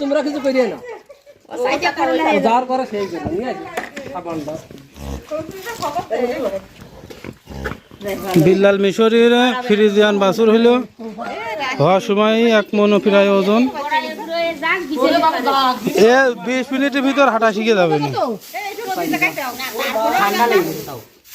তোমরা কিছু করিয়ে না। যার করে সেই নিয়ে বিল্লাল মিশরের ফ্রিজিয়ান বাছুর হইল। হওয়ার সময় এক মন প্রায় ওজন। এ বিশ মিনিটের ভিতর হাঁটা শিখে যাবে না।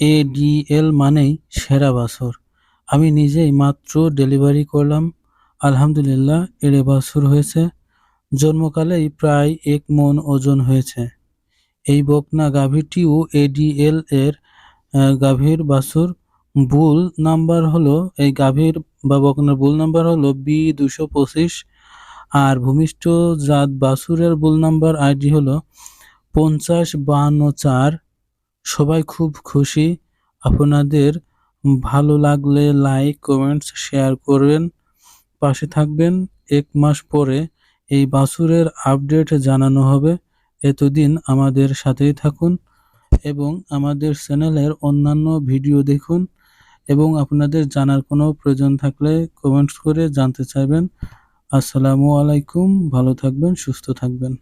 এডিএল মানেই সেরা বাছুর। আমি নিজেই মাত্র ডেলিভারি করলাম। আলহামদুলিল্লাহ, এড়ে বাছুর হয়েছে। জন্মকালেই প্রায় এক মন ওজন হয়েছে। এই বকনা গাভীটিও এডিএল এর গাভীর বাছুর। বুল নাম্বার হলো, এই গাভীর বা বকনার বুল নাম্বার হলো বি দুশো পঁচিশ। আর ভূমিষ্ঠ জাত বাছুরের বুল নাম্বার আইডি হলো পঞ্চাশ বাহান্ন চার। সবাই খুব খুশি। আপনাদের ভালো লাগলে লাইক কমেন্টস শেয়ার করবেন। পাশে থাকবেন। এক মাস পরে এই বাছুরের আপডেট জানানো হবে। এতদিন আমাদের সাথেই থাকুন এবং আমাদের চ্যানেলের অন্যান্য ভিডিও দেখুন এবং আপনাদের জানার কোনো প্রয়োজন থাকলে কমেন্টস করে জানতে চাইবেন। আসসালামু আলাইকুম। ভালো থাকবেন, সুস্থ থাকবেন।